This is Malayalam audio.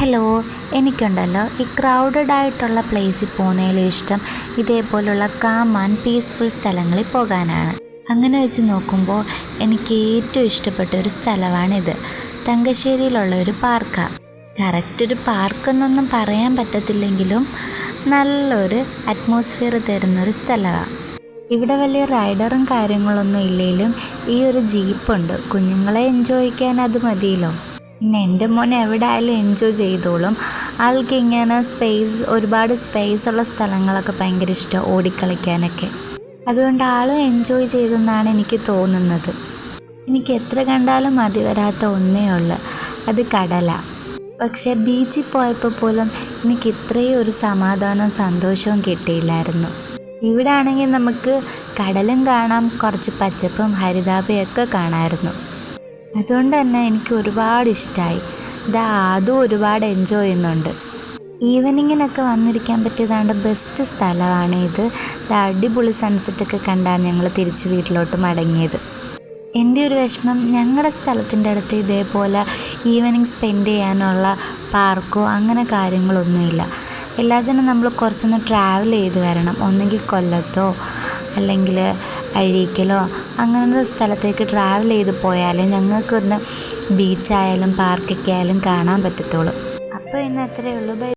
ഹലോ എനിക്കുണ്ടല്ലോ. ഈ ക്രൗഡഡ് ആയിട്ടുള്ള പ്ലേസിൽ പോകുന്നതിലും ഇഷ്ടം ഇതേപോലുള്ള കാം ആൻഡ് പീസ്ഫുൾ സ്ഥലങ്ങളിൽ പോകാനാണ്. അങ്ങനെ വെച്ച് നോക്കുമ്പോൾ എനിക്ക് ഏറ്റവും ഇഷ്ടപ്പെട്ട ഒരു സ്ഥലമാണിത്. തങ്കശ്ശേരിയിലുള്ള ഒരു പാർക്കാണ് കറക്റ്റ് ഒരു പാർക്കെന്നൊന്നും പറയാൻ പറ്റത്തില്ലെങ്കിലും നല്ലൊരു അറ്റ്മോസ്ഫിയർ തരുന്നൊരു സ്ഥലമാണ് ഇവിടെ വലിയ റൈഡറും കാര്യങ്ങളൊന്നും ഇല്ലെങ്കിലും ഈ ഒരു ജീപ്പുണ്ട് കുഞ്ഞുങ്ങളെ എൻജോയ് ചെയ്യാൻ അത് മതിയല്ലോ. പിന്നെ എന്റെ മോൻ എവിടെ ആയാലും എൻജോയ് ചെയ്തോളും. ആൾക്ക് ഇങ്ങനെ സ്പേസ് ഒരുപാട് സ്പേസ് ഉള്ള സ്ഥലങ്ങളൊക്കെ ഭയങ്കര ഇഷ്ടം ഓടിക്കളിക്കാനൊക്കെ. അതുകൊണ്ട് ആളും എൻജോയ് ചെയ്തെന്നാണ് എനിക്ക് തോന്നുന്നത്. എനിക്ക് എത്ര കണ്ടാലും മതി വരാത്ത ഒന്നേ ഉള്ളു. അത് കടല. പക്ഷേ ബീച്ചിൽ പോയപ്പോൾ പോലും എനിക്ക് ഇത്രയും ഒരു സമാധാനവും സന്തോഷവും കിട്ടിയില്ലായിരുന്നു. ഇവിടെ ആണെങ്കിൽ നമുക്ക് കടലും കാണാം കുറച്ച് പച്ചപ്പും ഹരിതാപയൊക്കെ കാണാമായിരുന്നു അതുകൊണ്ട് തന്നെ എനിക്ക് ഒരുപാട് ഇഷ്ടമായി ഇതാ അതും ഒരുപാട് എൻജോയ് ചെയ്യുന്നുണ്ട്. ഈവനിങ്ങിനൊക്കെ വന്നിരിക്കാൻ പറ്റിയതാണ്ട് ബെസ്റ്റ് സ്ഥലമാണ് ഇത്. ഇത് അടിപൊളി സൺസെറ്റൊക്കെ കണ്ടാണ് ഞങ്ങൾ തിരിച്ച് വീട്ടിലോട്ട് മടങ്ങിയത്. എന്റെ ഒരു വിഷമം ഞങ്ങളുടെ സ്ഥലത്തിന്റെ അടുത്ത് ഇതേപോലെ ഈവനിങ് സ്പെൻഡ് ചെയ്യാനുള്ള പാർക്കോ അങ്ങനെ കാര്യങ്ങളൊന്നുമില്ല. എല്ലാത്തിനും നമ്മൾ കുറച്ചൊന്ന് ട്രാവൽ ചെയ്ത് വരണം. ഒന്നെങ്കിൽ കൊല്ലത്തോ അല്ലെങ്കിൽ അഴീക്കലോ ഒരു സ്ഥലത്തേക്ക് ട്രാവൽ ചെയ്ത് പോയാലേ ഞങ്ങൾക്കൊന്ന് ബീച്ചായാലും പാർക്കൊക്കെ ആയാലും കാണാൻ പറ്റത്തുള്ളൂ. അപ്പോൾ ഇന്ന് അത്രയേ ഉള്ളൂ. ബൈ